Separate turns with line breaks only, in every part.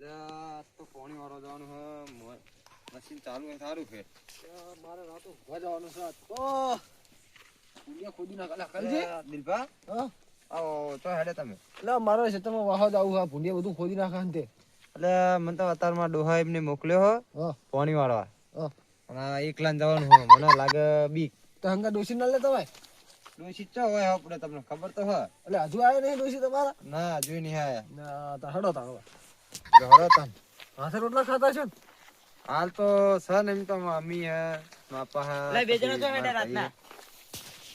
તો પાણી વાળો જવાનું હે મશીન ચાલુ હોય સારું
ફેર. મારે રાતો ઊંઘવા જવાનું છે તો પુલિયા ખોદી અલા કલજી
દિલભા?
હા?
આવો તો હેડે તમે.
એટલે મારે ખેતરમાં જ આવું હા ભૂંડિયા બધું ખોદી નાખા તે.
એટલે મને તો અત્યારમાં ડોહા એમને મોકલ્યો હો
હા.
પાણી વાળવા અને એકલા જવાનું હોય મને લાગે બીક.
તો હંગા ડોસી ના લેતા ભાઈ
ડોસી ચો હોય આપણે તમને ખબર તો હોય.
એટલે હજુ આવ્યો નહીં ડોસી તમારા?
ના જોઈ નહીં આયા.
ના તો હડો તા હવે.
હળો તમ
હાથે રોટલા ખાતા છો
હાલ તો સન એમ તો મમ્મી હે માપા હે
લે, બે જણા તો હેડે રાતના.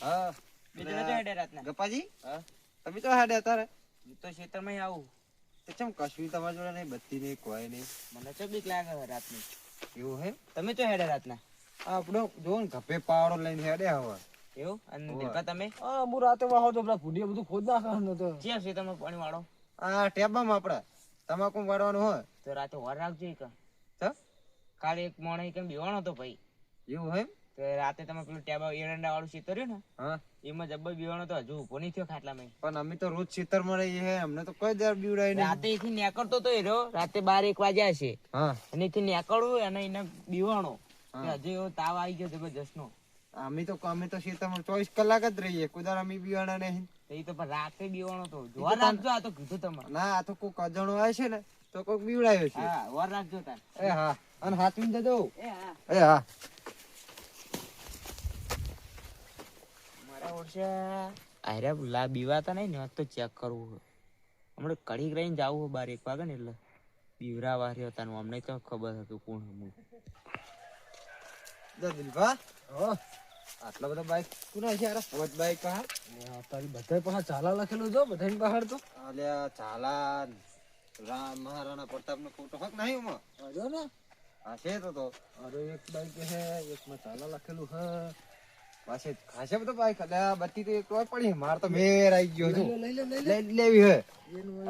હા. બે
જણા તો હેડે રાતના.
ગપાજી
હા?
તમે તો હેડે તારે
હું તો ખેતરમાં આવું.
તો ચમ કશું તમારી જોડે નહીં બત્તી નહીં કોઈ નહીં?
મને તો બીક લાગે રાતની.
એવું હે?
તમે તો હેડે રાતના.
આપણો જો ને ઘપે પાવડો લઈને હેડે હવે.
એવું? અને
દેખા
દીપા તમે?
હા હું રાતે વાહો તો પેલા ભૂંડિયા બધું ખોદ નાખવાનું તો.
ક્યાં છે તમે પાણી વાળો
આ ટેબામાં આપડે. તમાકુ વાળવાનું હોય.
તો રાતે વાર રાખજો એક.
તો
કાલે એક મોણે કેમ બેવાનો હતો ભાઈ.
એવું હોય
તો રાતે તમે પેલું ટેબા એરંડા વાળું શીતર ને
હા.
એમાં જબ્બર બીવાનો તો હજુ ઊભો નહીં થયો ખાટલામાં
પણ અમે તો રોજ ખેતરમાં રહીએ હે અમને તો કોઈ દર બીવડાય નહીં.
રાતે એથી નેકળતો તો એરો રાતે બાર એક વાગ્યા છે
હા.
અને એથી નેકળવું અને એને બીવાણો હજુ એવો તાવ આવી ગયો જબરજસ્ત નો
અમે તો અમે તો ખેતરમાં ચોવીસ કલાક જ રહીએ કોઈ દર અમે બીવાના નહીં.
એ તો રાતે બીવાણો તો જોવા રાખજો આ તો કીધું તમારે.
ના આ તો કોઈક અજાણો આવે છે ને તો કોઈક બીવડાયો છે.
હા વાર રાખજો તાર.
એ હા અને હાથવીને જજો.
એ હા.
એ હા.
મારા વર્ષે આયરા લા બીવાતા નહીં ને તો ચેક કરવું હમણાં કડીક રહીને જાવું બાર એક વાગે ને એટલે બીવરા વાર્યો હતા અમને તો ખબર હતું કોણ હું
દિલભા.
હા.
આટલા બધા બાઈક કોના છે યાર? પોત બાઈક
ને તારી બધા પાછા ચાલા લખેલું જો બધાની બહાર તો.
અલ્યા ચાલા રામ મહારાણા પ્રતાપનો ફોટો હક નહીં ઉમાં
જો ને.
હા છે તો તો.
અરે એક બાઈક હે એકમાં ચાલા લખેલું હે.
પાસે ખાસે બધો બાઈક અલ્યા બત્તી તો એક તો પડી. માર તો મેર આવી ગયો છું.
લઈ લે લઈ લે
લેવી હે.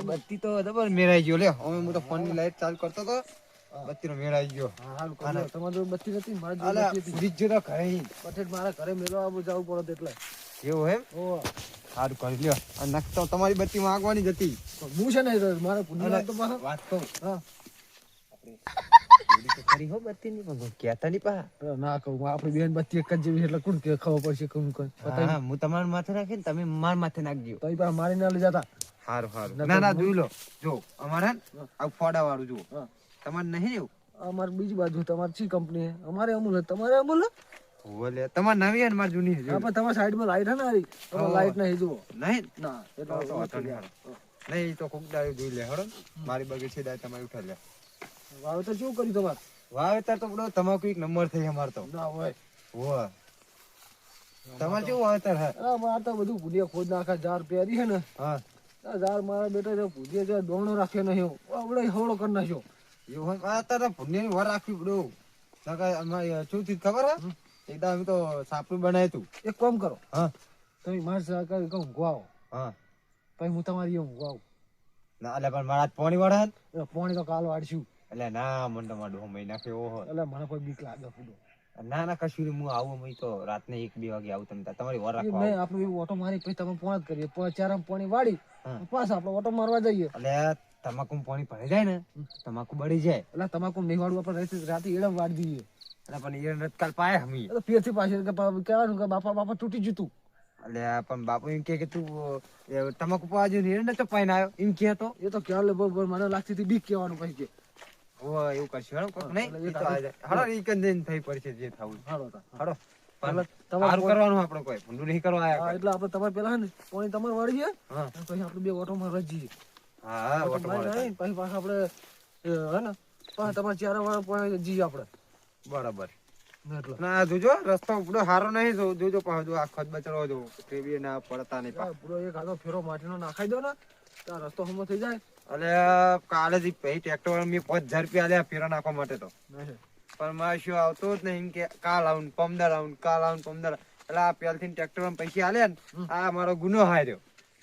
બત્તી તો જબર મેર આવી ગયો. લે હવે હું તો ફોનની લાઈટ ચાલુ કરતો તો. બત્તી નો મેળ આવી ગયો.
હારું તમારી બત્તી નથી મારી
ફ્રીજ જો તો ઘરે
પટેલ મારા ઘરે મેળો આવું જવું પડે એટલે.
એવું એમ?
ઓ
સારું કરી લ્યો. અને નખ તમારી બત્તી માંગવાની જ હતી.
હું છે ને મારે પુનઃ તો
વાત કહું
હા.
કરી હો બત્તી ની પણ પા
ના કહું આપણી બેન બત્તી એક જ જેવી એટલે કોણ કે ખબર પડશે કોણ કોણ
હા હું તમારા માથે રાખીને તમે મારા માથે નાખજો.
તો મારી ના લઈ જતા. હારું
ના ના જોઈ લો. જો અમારે આ ફોડા વાળું જુઓ તમારે નહીં એવું?
અમારે બીજી બાજુ તમારી ચી કંપની અમારે અમૂલ. તમારે અમૂલ છે?
ઓલે તમાર નવી હે માર જૂની હે
આપણે પણ તમારી સાઈડમાં લાઈટ હે ને હારી તમારે લાઈટ નહીં જુઓ.
નહીં?
ના એટલે
તો તો નહીં. નહીં તો કોક દાડે જોઈ લે હળો મારી બગીચે દાય તમારી ઉઠા લે.
વાવેતર શું કર્યું તમારે?
વાવેતર તો બધો તમાકુ એક નંબર થઈ અમાર તો.
ના હોય.
હોવે. તમારે કેવું વાવેતર હે
હા મારે તો બધું ભૂલિયા ખોદ નાખા જાર પેરી છે ને.
હા.
જાર મારા બેટા જો ભૂલિયા જો ડોણો રાખ્યો નહીં આવડે હવળો કરી નાખ્યો.
એવું હોય તારે પુણ્યની વર રાખવી પડ્યો શું થયું ખબર હે? એકદમ અમે તો સાપડું બનાવ્યું તું.
એક કામ કરો.
હા.
તમે મારી સહકારી કહું ઊંઘવા
હા.
પછી હું તમારી ઊંઘવા આવું.
ના એટલે પણ મારા પોણી વાળા હે
પોણી તો કાલ વાળશું.
એટલે ના મને તમારો મારો મહિના નાખ્યો હોય
એટલે મને કોઈ બીક લાગે
ના ના કશું હું આવું અમે તો રાતને એક બે વાગે આવું તમે તમારી વાર રાખવા
નહીં. આપણે એવું ઓટો મારી પછી તમે ફોન જ કરીએ. ચાર પોણી વાળી પાછા આપણે ઓટો મારવા જઈએ.
એટલે તમાકુ પાણી ભરાઈ જાય ને તમાકુ બળી જાય.
એટલે તમાકુ નહીં વાળવું આપણે રાતે રાતે એડમ વાળી દઈએ.
એટલે પણ એ રતકાલ પાય હમી.
એટલે ફેરથી પાછળ કે કહેવાનું કે બાપા બાપા તૂટી જતું.
એટલે પણ બાપુ એમ કે તું તમાકુ પાવા ને તો પાઈને આવ્યો. એમ કે તો.
એ તો કહેવાય બરોબર મને લાગતી હતી બીક કહેવાનું પછી કે.
ઓ એવું કરશું હેડો કોક નહીં.
એ
તો આ જાય. હાલો ઈ થઈ પડશે જે થવું
હાલો.
હાલો.
તમારે
કરવાનું આપણે કોઈ. ભૂંડું નહીં કરવા
એટલે આપણે તમારે પેલા ને પાણી તમારે વાળીએ પછી આપણે બે ઓટો માં જઈએ
હા
ઓટો મારે. પછી પાછા આપણે હે ને? પાછા તમારે ચાર વાળા પોણી જઈએ આપણે.
બરાબર. ના જોજો રસ્તો સારો નહીં જોજો પાછો જો આખો જ બચડો જો તે ના પડતા નહીં પા
પૂરો એક આખો ફેરો માટીનો નાખાઈ દો ને તો રસ્તો હમો થઈ જાય.
એટલે કાલે જ પછી ટ્રેક્ટર વાળા મેં પાંચ હજાર રૂપિયા આલ્યા ફેરો નાખવા માટે તો. પણ મારે શું આવતો જ નહીં કે કાલ આવું પમદાર આવું કાલ આવું પમદાર એટલે આ પેલથી ટ્રેક્ટરમાં પૈસા આલ્યા ને આ મારો ગુનો હાર્યો.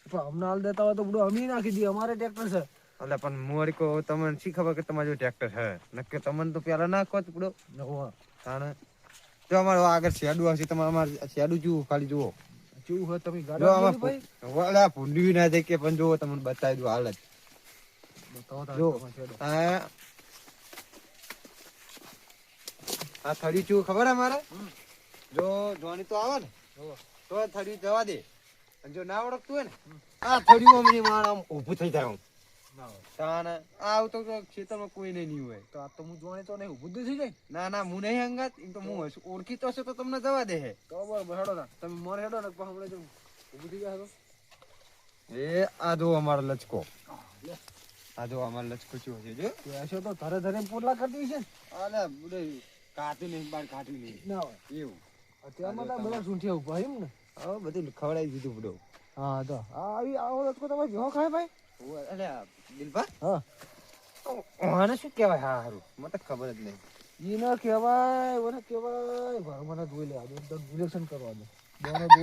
પણ અમને હાલ દેતા હોય તો બધું અમે નાખી દઈએ અમારે ટ્રેક્ટર છે.
એટલે પણ મોરી કો તમને શી ખબર કે તમારું ટ્રેક્ટર છે? નક્કી તમને તો પેલા નાખો જ પડો.
હોવે.
તાણે. જો અમારો આગળ શેડું હશે તમારે અમારે શેડું જુઓ ખાલી જુઓ.
તમે ગાડા ભાઈ?
ના દેખે પણ જુઓ તમને બતાવી દઉં હાલ જ.
તો તારે
જો
તમારે
આ થડી ચૂ ખબર હે મારે જો ધોની તો આવે ને. તો થડી જવા દે. અને જો ના ઓળખતું હોય ને આ થોડી અમને મારે આમ ઊભું થઈ જાય આમ.
ના.
તાને આ આવતો તો ખેતરમાં કોઈ નહીં હોય
તો આ તો હું જોવાની તો નહીં ઊભું થઈ જાય
ના ના હું નહીં હંગાત એમ તો હું હશું. ઓળખીતો હશે તો તમને જવા દે હે
તો બરાબર હેડો તાર. તમે મોર હેડો ને હમણાં જો ઊભું થઈ જાય
એ આ જો અમારો લચકો. આ જો અમારો લચકો ચૂ છે જો
તો એસો તો ધરે ધરે પોટલા કરતી છે ને?
આલે બુડે કાતું નહીં બાર કાતું નહીં
ના
એવું
અત્યારમાં તો બધા ઊભા એમ ને
હવે બધું ખવડાવી દીધું બુડો
હા તો. આવી આવો લટકો તમે જો ખાય ભાઈ.
અલે દિલભા
હા.
આને શું કહેવાય હા હારું? મને તો ખબર જ નહીં.
ઈ ના કહેવાય ઓને કહેવાય. ઘર મને ધોઈ લે આજે તો ઇલેક્શન કરવા દે. બોનો દો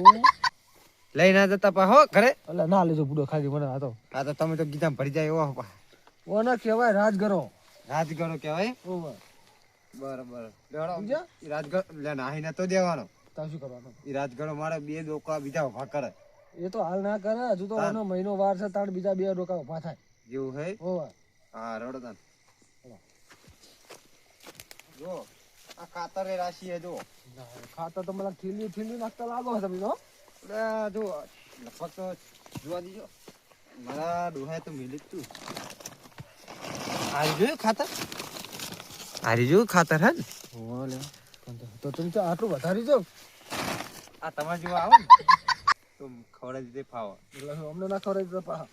લઈ ના જતા પા હો ઘરે?
અલે ના લેજો બુડો ખાલી મને આ તો
આ તો તમે તો ગીતા ભરી જાય એવો પા.
ઓને કહેવાય રાજગરો.
રાજગરો કહેવાય?
ઓ
બરાબર. રાજગરો લે નાહી તો દેવાનો.
તા શું કરવાનું?
એ રાજગઢ મારે બે ડોકા બીજા ઊભા કરે.
એ તો હાલ ના કરે હજુ તો. એનો મહિનો વાર છે તાણ બીજા બે ડોકા ઊભા થાય.
જેવું હે?
ઓવે
હા
રડતા.
જો આ કાતરે રાશિ હે જો
ખાતર તો મને ઠીલી ઠીલી નાખતા લાગો છે તમે તો
જો લગભગ તો જોવા દીજો. મારા ડોહાએ તો મિલી જ તું. આરી જોયું ખાતર? હારી જોયું ખાતર હે ને?
ઓલે તો તમે તો આટલું વધારી જાવ
આ તમારે જેવા આવો ને તો ખવડાવી દે ફાવો
એટલે અમને ના ખવડાવી દો પાહા.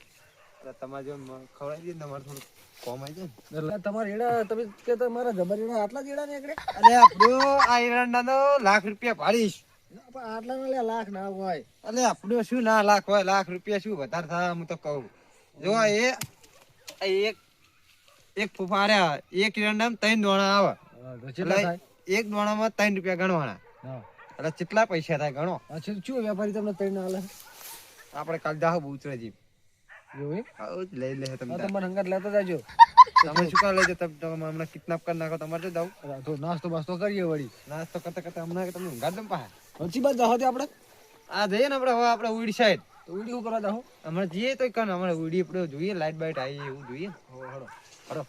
એટલે તમારે જેવા ખવડાવી દે તમારે થોડું કોમ આવી જાય ને.
એટલે તમારે એડા તમે કે તમારા જબર એડા આટલા જ એડા નીકળે?
અરે આપણો આ એરંડા નો લાખ રૂપિયા ભાડીશ.
આટલા ના લાખ ના હોય.
અલે આપણો શું ના લાખ હોય લાખ રૂપિયા શું વધારે થાય હું તો કહું. જો આ એ એક એક ફુફાર્યા એક એરંડામાં ત્રણ દોણા આવે. એક દોણામાં ત્રણ રૂપિયા ગણવાના. એટલે કેટલા પૈસા થાય ગણો.
અચ્છા શું વેપારી તમને ત્રણ હાલે
આપણે કાલ બુચરાજી
એવું એમ?
લઈ લે તમે
તમારે હંગાત લેતા જાજો.
તમે શું કામ લઈ તમે તમે હમણાં કિડનેપ કરી નાખો તમારે જો
દઉં તો નાસ્તો બાસ્તો કરીએ વળી.
નાસ્તો કરતા કરતા હમણાં તમને હંગાત દમ પાહે
પછી બાદ જાહો આપણે.
આ જઈએ ને આપણે હવે આપણે ઉડી સાઈડ.
તો વીડિયો કરવા જાહો
હમણાં જઈએ તો કન હમણાં ઉડી આપણે જોઈએ લાઈટ બાઈટ આવી એવું જોઈએ.
હો હળો. હડો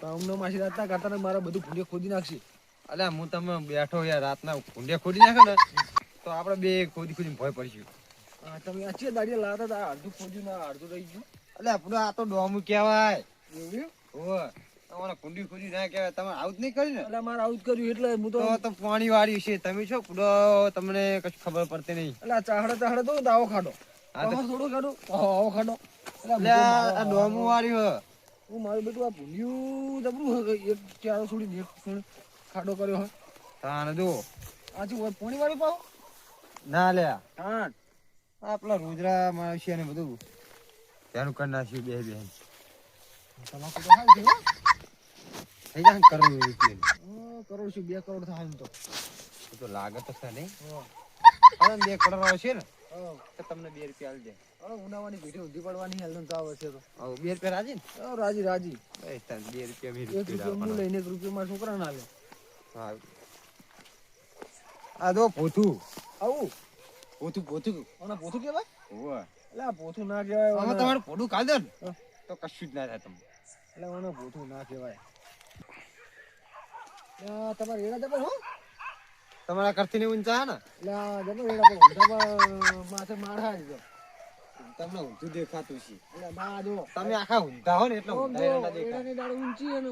તો અમને માસી રાતના કરતા મારા બધું ભૂંડિયા ખોદી નાખશે.
અલ્યા હું તમે બેઠો યાર રાતના કુંડિયા ખોદી નાખે ને તો આપણે બે ખોદી ખોદી ભય પડશું.
તમે આ દાડી લાવતા હતા અડધું ખોદ્યું ના અડધું રહી ગયું.
અલ્યા આપણો આ તો ડોમું કહેવાય.
એવું?
ઓવે તમારે કુંડી ખોદી ના કહેવાય તમે આવું જ નહીં કર્યું ને?
એટલે મારે આવું જ કર્યું એટલે હું તો
તો પાણી વાળી છે તમે છો કુડો તમને કશું ખબર પડતી નહીં.
એટલે ચાહડે ચાહડે તો દાવો ખાડો.
તો-
આવો થોડો ખાડો. આવો ખાડો. એટલે
આ ડોમું વાળી હો.
હું મારું બેટું આ ભૂલ્યું જબરું એક ચારો છોડીને એક છોડ ખાડો કર્યો હોય
તાને જો.
આજુ હોય પોણી વાળી પાવ
ના લ્યા. તાણ. આપણા રોજરા માવશી ને બધું. ત્યાંનું કર નાખ્યું બે બે
તમાકુ તો હાલ છે
થઈ જાય કરોડ રૂપિયા.
કરોડ શું બે કરોડ થાય તો.
તો લાગે તો છે નહીં અરે બે કરોડ આવશે ને તમને બે રૂપિયા આલી દે.
ઉનાવાની પેઢી ઊંધી પડવાની હાલ તો આવે છે તો.
બે રૂપિયા રાજી ને?
રાજી રાજી.
બે રૂપિયા બે રૂપિયા
લઈને એક રૂપિયો છોકરા ના લે
હા. આ જો પોથું.
આવું?
પોથું પોથું.
અને પોથું કહેવાય?
ઓવે
એટલે પોથું ના કહેવાય
આમાં તમારું પોડું કાઢ ને તો કશું જ ના થાય તમને.
એટલે ઓને પોથું ના કહેવાય. તમારે એડા જબર હો.
તમારા કરતી ને ઊંચા ને?
એટલે જબર એડા પણ ઊંધામાં માથે.
તમને ઊંધું દેખાતું છે.
એટલે બા જો.
તમે આખા ઊંધા હો ને એટલે ઊંધા
જો,
એરંડા દેખાય.
એડાની ડાળ ઊંચી અને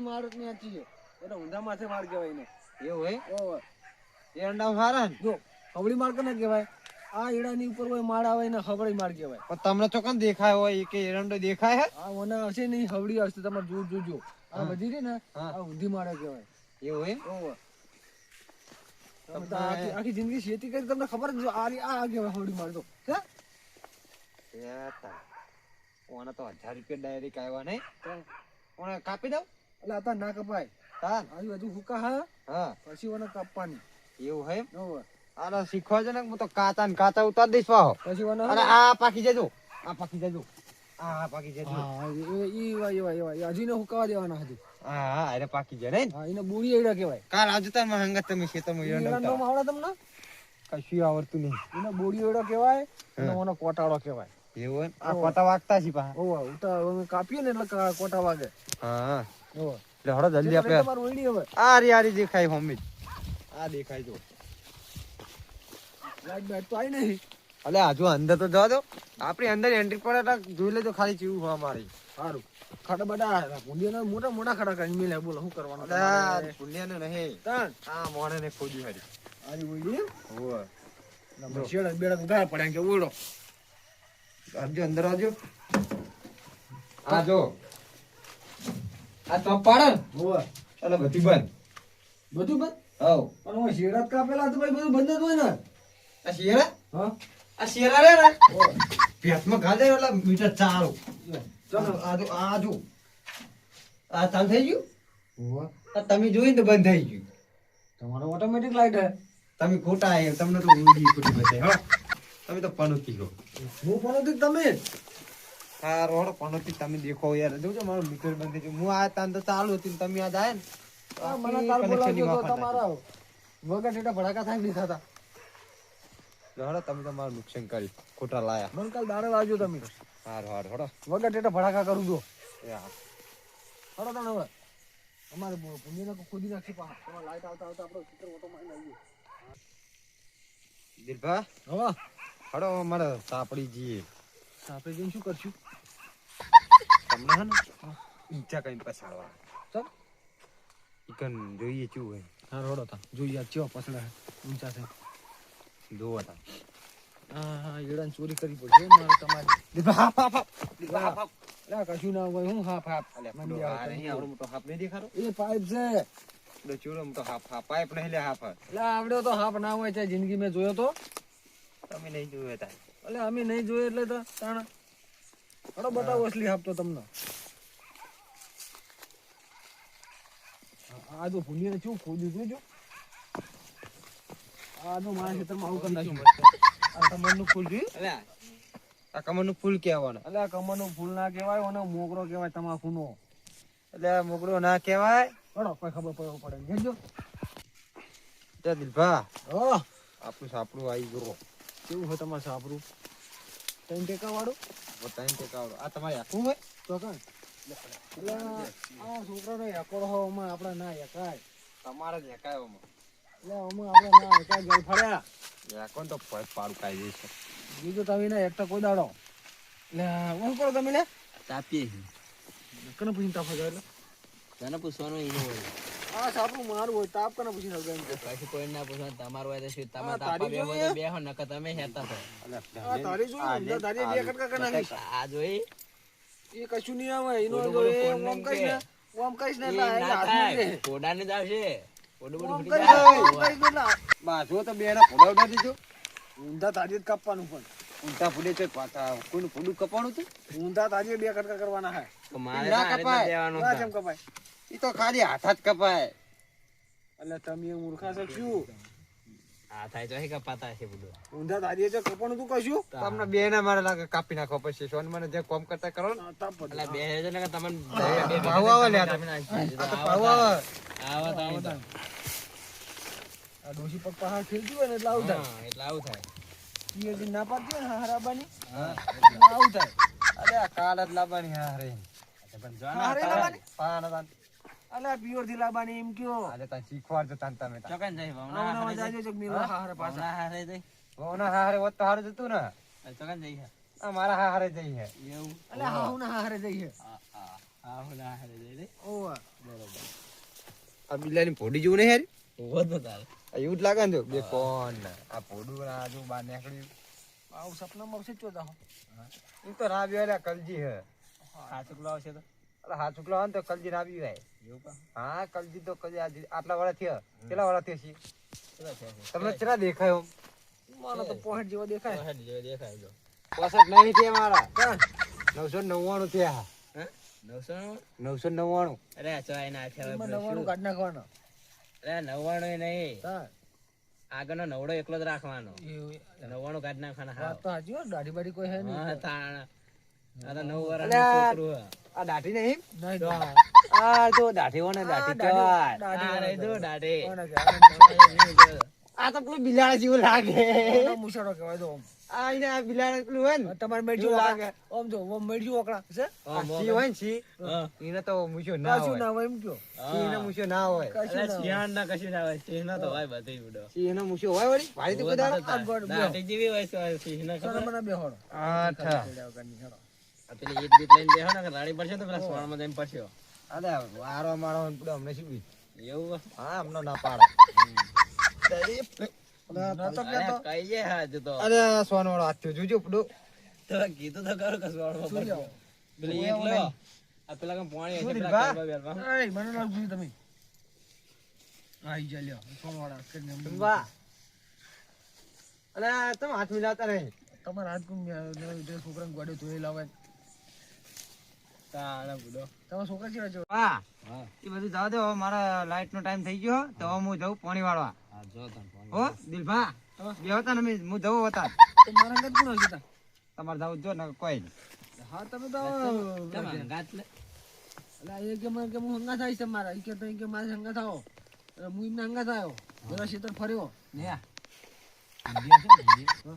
એટલે ઊંધા માથે માળ કહેવાય ને
એવું હે?
ઓવે.
એરંડા હારા ને?
જો હવળી કહેવાય? આ એડાની ઉપર હોય માળ આવે ને હવળી માળ કહેવાય.
પણ તમને ચોકન દેખાય હોય? કે એરંડો દેખાય હે?
આ ઓના હશે ને હવળી હશે તમારે જોર જોજો. આ બધી છે ને આ ઊંધી માળે કહેવાય.
એવું હે?
ઓવે. તમે તો
તમે-
આખી જિંદગી ખેતી કરી તમને ખબર જ આ આ કહેવાય હવળી માળ તો. હે?
ઓને તો હજાર રૂપિયા ડાયરેક્ટ આવ્યા નહીં. ઓને કાપી દઉં?
એટલે આ ના કપાય.
તાર.
હજુ હજુ હુકા હા.
હા.
પછી ઓને કાપવાની.
એવું હે. આનો શીખવા છે ને હું તો કાચા ને કાચા ઉતાર દઈશ પાહો.
પછી
અરે આ પાકી જજો. આ પાકી જજો. આ પાકી
હજી ને હુકાવા દેવાના હજી.
હા હા અરે પાકી જાય ને.
હા એને બુડી એડા કહેવાય.
કાલ આવજો તારમાં તમે ખેતરમાં.
નામ આવડે તમને?
કશું આવડતું નહીં.
એને બોડી એડો કહેવાય અને ઓનો કોટાળો કહેવાય.
એવું આ કોટા વાગતા છે પાછા.
ઓવા ઉતા કાપીએ ને એટલે કોટા વાગે.
હા.
ઓવા
એટલે હળો જલ્દી આપણે આ રી આ રી દેખાય મમ્મી આ દેખાય જો.
લાઈટ બાઈટ તો આવી નહીં.
અલે આજુ અંદર તો જવા દો. આપણી અંદર એન્ટ્રી પડે એટલે જોઈ લેજો ખાલી ચીવું હોય અમારી.
સારું. ખાડા બડા ભૂંડિયાના મોટા મોટા ખાડા કરી મેલે બોલો શું કરવાનું
અલે ને? નહીં.
તણ.
આ મોણે ને ખોદી હારી.
આરી ઓઈ એમ?
હોવે.
ના, બેડા તો પડ્યા કે ઓળો
આવજો અંદર આવજો. આ જો. આ તો પાડે ને.
ચાલો
એટલે બધી બંધ.
બધું બંધ?
હવ.
પણ હું શેરાત કાપેલા તો ભાઈ બધું બંધ જ હોય ને.
આ શેરા?
હા.
આ શેરા રે ને. ભેટમાં ગાલે એટલે મીટર ચાલો
ચાલો.
આ જો આ ચાલુ થઈ ગયું?
ઓ
આ તમે જોઈને તો બંધ થઈ ગયું.
તમારો ઓટોમેટિક લાઈટ હે.
તમે ખોટા આયા તમને તો ઊંઘી ખોટી બતાવી હો. તમે તો પનોતી હો.
હું પણ હતી તમે?
રોડ પનોતી તમે દેખો યાર. જોજો મારું મીટર બંધ થઈ હું આ તાન તો ચાલુ હતી તમે આ જાય ને?
મને તો તમારા વગર ટેટા ભડાકા થાય નહીં થતા.
તમે તો મારું નુકસાન કરી ખોટા લાયા.
મને કાલ દાડે લાવજો તમે.
હાર હાર હળો
વગર ટેટા ભડાકા કરું જો
એ
હડો તને હવે. અમારે પુણ્યને ખોદી નાખી પા તમારે લાઈટ આવતા આવતા આપણો ચિત્ર ઓટો મારીને આવીએ
દિલભા?
હવે.
હળો અમારે સાપડી જઈએ
આપણે જઈને શું કરશું?
તમને હે ને? ઈચ્છા કઈ પસાડવા
ચાલ
ઈકન જોઈએ ચું હોય.
હા રોડો તા. જોઈએ આ પસડે ઊંચા છે.
જોવો તા.
હા હા એડાને ચોરી કરવી પડશે મારે તમારી
હાપ હાફ હાપ
લે કશું ના હોય હું હાફ હાફ.
અલ્યા
મને
આવડો મોટો હાફ નહીં દેખાડો
એ પાઇપ છે.
એટલે ચૂડો મોટો હાફ હાપ પાઇપ નહીં લે હાફ.
એટલે આવડ્યો તો હાફ ના હોય છે જિંદગી મેં જોયો તો.
તમે નહીં જોયો તા
એટલે અમે નહીં જોઈએ એટલે તો તાણ હડો બતાવો અસલી આપતો તમને. આ- તો જો ભૂલીને શું ખોદ્યું જોજો આ તો મારા ખેતરમાં આવું કરી નાખ્યું.
આ કમળનું ફૂલ જોયું
અલ્યા
આ કમરનું ફૂલ કહેવાનું.
એટલે આ કમરનું ફૂલ ના કહેવાય અને મોગરો કહેવાય તમાકુનો
એટલે આ મોગરો ના કહેવાય.
હડો કોઈ ખબર પડવો પડે. જોજો
દિલભા.
હા
આપણું સાપડું આવી ગયો.
કેવું હોય તમારે સાપરું ત્રણ ટેકા વાળું?
ત્રણ ટેકા વાળું. આ તમારે આખું હોય?
તો કાંઈ એટલે આ છોકરાનો એકોડો આમાં આપણે ના એકાય
તમારે જ એકાયોમાં
એટલે આમાં આપણે ના એકાય ગળ ફર્યા.
એકોન તો પાડું કાઢી દઈશું
બીજું તમે ના એકટા કોઈ દાડો. એટલે હું કરો તમે ને
તાપીએ
કને પૂછીને તાપ જાય એટલે
તને પૂછવાનું એનું હોય.
આ સાપરું મારું હોય તાપ કને.
કોઈ ના તમારું તો શું? તમે
આ
બે હોય તો બેહો નકર તમે હેતા થો
આ તારી શું ઊંધા તારી બે કટકા કરી નાખીશ
આ જોઈ?
એ કશું નહીં આવે એનો જો એ ઓમ
નંગ
ને. ઓમ કહીશ ને એટલે
કોડાને જ આવશે. ઓડું બોડું જાય.
ઓમ
તો બે ના દીધો.
ઊંધા તારી જ કાપવાનું પણ.
ઊંધા ફૂડે છે પાછા કોઈનું ફૂડું કપાણું હતું
ઊંધા તારી બે કટકા કરવાના હે
મારે
ના
તો
કપાય.
દેવાનું
કપાય.
એ તો ખાલી હાથ જ કપાય.
એટલે તમે મૂર્ખા છો શું?
આ થાય તો કપાતા હશે બધું.
ઊંધા તારી છે કપાણું તું કશું?
તમને બે ને મારે લાગે કાપી નાખો પછી સોન મને જે કોમ કરતા કરો ને.
આ તાપ પડે.
એટલે બે હજાર ને તમને
હા,
બે- બે-
ભાવ આવે લ્યા
તમે. નાખી
આ તો
દીધું.
ભાવ આવે
આવો. તો. આવો તો.
આ ડોશી પગ પહાડ ખેલતી હોય ને એટલે આવું થાય.
એટલે આવું થાય.
ના પાડતી હોય ને હારાબાની?
હા.
એટલે આવું થાય.
અરે કાળ જ લાવવાની હા
પણ જો ને
હારે લાવવાની?
પાન તાન
અલે પ્યોર પિયરથી લાવવાની એમ કયો
આજે તાન શીખવાડજો તાન તમે.
ચોકન જઈ ભાવના હારે
જાજો. જગ મેલો હારે પાછા
ભાવના હારે જાય.
વહુના હારે હોત તો જતું ને
ચોકન જાય છે.
આ મારા હારે જઈ હે
એવું
અલે હાવના હારે જઈ
હા, હા. હા, ભાવના હારે જઈ રે.
ઓવા
બરોબર
આ બિલાની ભોડી જેવું ને યાર
ઊભો તો તારે.
આ એવું જ લાગે ને જો બે કોણ આ ભોડું આજુ આ જો બહાર નીકળ્યું
આવું સપનામાં આવશે ચો દાહો
એમ તો ના બી કલજી હે
આ છોકરો આવશે તો
અરે હા છુકલો હોય તો કલજી ના બી હા કલજી તો કલજી આટલા વાળા થયા. કેટલા વાળા થયા
છે?
તમને કેટલા દેખાય?
મને તો પોહેટ જેવો દેખાય.
હેડ જેવો દેખાય જો.
પોસઠ નહીં થયા મારા. નવસો નવ્વાણું થયા.
નવસો નવ્વાણું? અરે ચોય ના થયા શું?
કાઢ નાખવાનો.
અરે નવ્વાણું નહીં. આગળનો નવડો એકલો જ રાખવાનો.
નવાણું
નવ્વાણું કાઢી નાખવાના
વાત તો હાજી હો દાઢી બાડી કોઈ હે નહીં
તાણ. આ તો નવ વર્ષનું છોકરું હે.
આ દાઢી નહીં? આ તો દાઢી કહેવાય.
આ રે દાઢી.
આ તો પેલું બિલાડા જેવું લાગે.
મુસાડો કહેવાય તો
આ એને આ બિલાડા પેલું હોય ને
તમારે
એવું
લાગે. ઓમ જો આમ મેળજો ઓકળા છે?
સી હોય ને
સી.
એને તો મુસ્યો ના
કશું ના
હોય
હોય એમ કયો?
સિંહને મુસ્યો ના હોય.
કશું ના હોય.
કશું ના હોય. સિંહ તો હોય બધું બધો
સિંહનો મુસ્યો હોય વળી? ભારી તો?
આ
દાઢી જેવી હોય સિંહ ના
ખબર મને બેહોડો
આઠા.
પેલી ઈટ બીટ લઈને બેહો ને કે રાડી પડશે તો પેલા સોણમાં જઈને પડશે
અરે વારો મારો ને અમને શું બી
એવું
હા. અમને ના પાડો.
અરે હાજ તો.
અરે સોનો વાળો હાથ થયો. જોજો પેલો.
તો કીધું તો કે
શું
પેલી ઈટ લો. આ પેલા કેમ પાણી પેલા? કરવા બેસવા.
એય, મને ના જોયું તમે. આઈ જા લ્યો. સોનવાળા કરીને એમ.
વાહ અરે તમે હાથ મિલાતા નહીં
તમારા હાથ કુમ મે- છોકરાને ગોડે ધોઈ લાવે.
તાણે
છોકરા કેવા છે?
હા.
એ બધું જવા દો. હવે મારા લાઈટ નો ટાઈમ થઈ ગયો. તો હવે હું જઉં પાણી વાળવા.
હા, જો તને પાણી.
હો દિલભા બે હતા ને હું જવું હતા
મારા અંગત કોણ હશે
તમારે જવું જો ને કોઈ નહીં.
હા તમે તો
કેમ હંગાત લે?
અલા, એ કે મને કે હું હંગાથ આવીશ તમારા. ઈ કે તો ઈ કે મારે હંગાથ આવો. હું એમને હંગાથ આવ્યો જરા શેતર ફર્યો.
ને છે?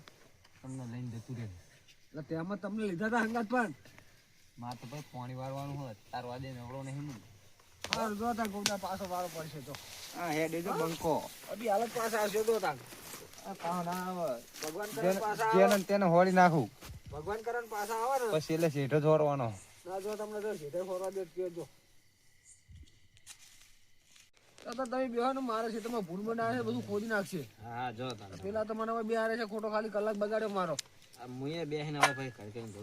તમને લઈને જતું રહે.
એટલે તેમાં તમને લીધા હતા હંગાત પણ.
મારે તો ભાઈ પાણી વાળવાનું હોય તાર વાદે નવડો નહીં મને.
હારું, જો તા ગોડા પાછો વાળો પડશે તો.
હા હે દેજો બંકો.
અભી હાલત પાસે આવશે તો તા
કાં ના આવે.
ભગવાન કરે
જેને-
આવે
જેને તેને હોળી નાખું.
ભગવાન કરે ને આવે ને.
પછી એટલે શેઠો જોડવાનો
ના જો તમને તો સીધે ફરવા દે તો જો. તો તો તમે બેહો મારે છે તમે ભૂલ બનાવે છે બધું ખોદી નાખશે.
હા જો
પેલા તો મને બે હારે છે ખોટો ખાલી કલાક બગાડ્યો મારો.
મુએ બેહીને હવે ભાઈ
જો તો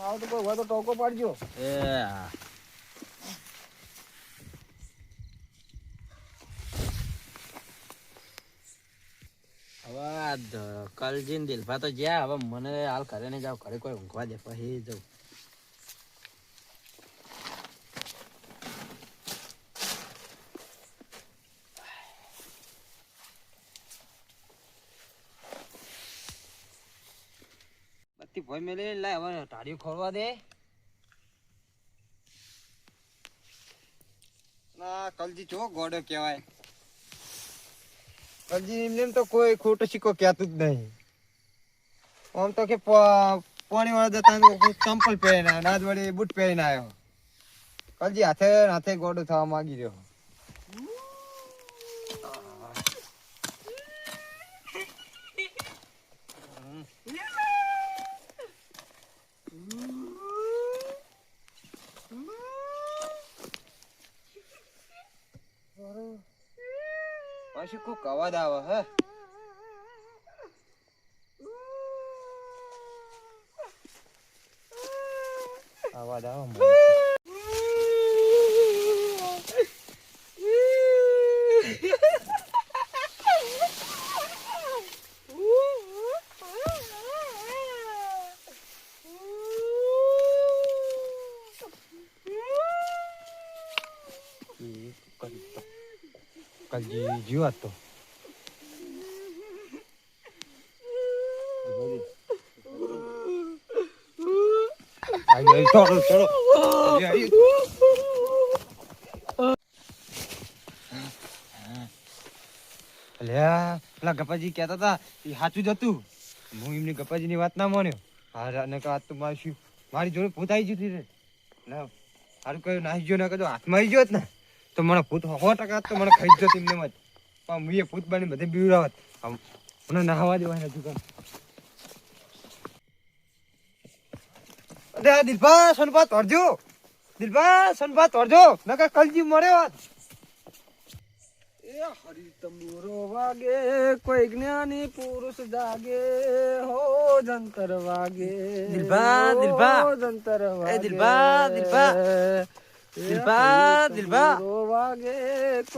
આવો તો કોઈ હોય તો ટોકો પાડજો.
એ હવે કલજીન દિલભા તો જ્યાં, હવે મને હાલ ઘરે નહીં જાવ, ઘરે કોઈ ઊંઘવા દે, પછી જઉં.
બધી ભોય મેલે લાય હવે ટાળીઓ ખોલવા દે. ના કલજી જો ગોડો કહેવાય. કલજી એમને એમ તો કોઈ ખોટો સિક્કો કહેતું જ નહીં. આમ તો કે પ- પાણી વાળા જતા ચંપલ પહેરીને નાદ વળી બૂટ પહેરીને આવ્યો. કલજી હાથે હાથે ગોડો થવા માંગી રહ્યો. પછી કોક અવાજ આવે હે. અવાજ આવે મને. એ કલજી તો- કલજી જીવ હતો આઈ આઈ ચલો ચલો કલજી આઈ. અલ્યા પેલા ગપાજી કહેતા હતા એ સાચું જ હતું હું એમની ગપાજીની વાત ના માન્યો હા ને વાત તો મારી શું મારી જોડે ભૂત આવી જતી રે ના સારું કહ્યું નાહી ગયો ના કહ્યું હાથમાં આવી ગયો ને તો મને ભૂત સો ટકા તો મને ખાઈ જતી એમને જ પણ હું એ ભૂત બની બધે બીવડાવત. આમ મને નાહવા દેવાય નથી કામ અરે દિલભા સોનભા તોડજો. દિલભા સોનભા તોડજો. નકર કલજી હોત.
એ હરી તંબુરો વાગે કોઈ જ્ઞાની પુરુષ જાગે. હો જંતર વાગે.
દિલબા,
હો જંતર વાગે
દિલબા, દિલબા. દિલબા, દિલબા.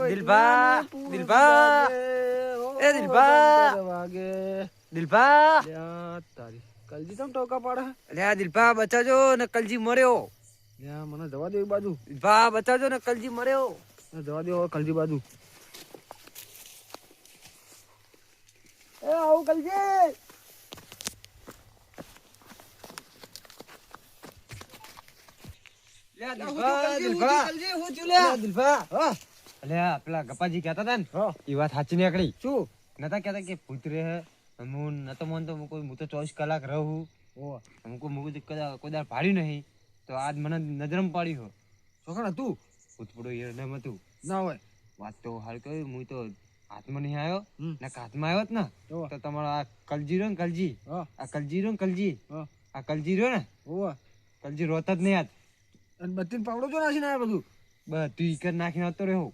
દિલબા, દિલબા. એ દિલબા. દિલબા
લ્યા કલજી તમ ટોકા પાડે
અલ્યા દિલબા બચાજો ને કલજી મર્યો
લ્યા મને જવા દે બાજુ
દિલબા બચાજો ને કલજી મર્યો
જવા દે કલજી બાજુ એ આવું કલજી
દિલભા દિલભા અલ્યા, દિલભા પેલા ગપ્પાજી કહેતા હતા ને એ વાત સાચી નીકળી.
શું?
નતા કહેતા કે ભૂત હું નતો માનતો હું કોઈ હું તો ચોવીસ કલાક રહું. હું કોઈ હું કદાચ કોઈ દાડો ભાડ્યું નહીં. તો આજ મને નજરમ પાડી હો.
છોકરા તું?
ભૂતપૂડો યરડમ હતું
ના હોય.
વાત તો હાલ કહ્યું હું તો હાથમાં નહીં આવ્યો. ને હાથમાં આવ્યો જ ને. તો તમારો આ કલજી રહ્યો ને કલજી.
હા.
આ કલજી રહ્યો ને કલજી.
હા.
આ કલજી રહ્યો ને? કલજી રોત જ નહીં આજ.
અને બધી પાવડો જો નાખી આવ્યા બધું?
બધું ઈકર નાખીને આવતો રહ્યો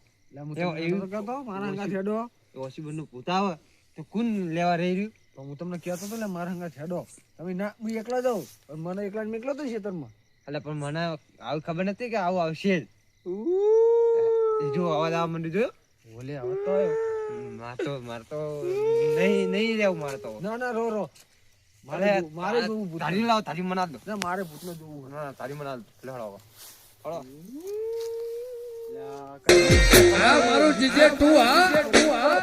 એવો-
કરતો મારા હંગા છેડો
ઓછી નું પૂતા આવે. તો કુન લેવા રહી રહ્યું?
તો હું તમને કહેતો હતો ને મારા હંગા છેડો તમે ના હું એકલા જાઉં પણ મને એકલા જ મેકલો તો ખેતરમાં.
એટલે પણ મને આવું ખબર નથી કે આવું આવશે જ. જો અવાજ આવવા માંડ્યો જોયો?
બોલે આવતો મારતો
મારતો માર તો માર તો નહીં નહીં રહેવું મારે તો
ના ના રો રો. મારે જોવું- મારે જોવું ભૂત
તારી લાવ તારી મના દો.
ના મારે ભૂતનો જોવું છે.
ના તારી મના દો. લે હળો હળો.
મારું જીજે તું હા તું હા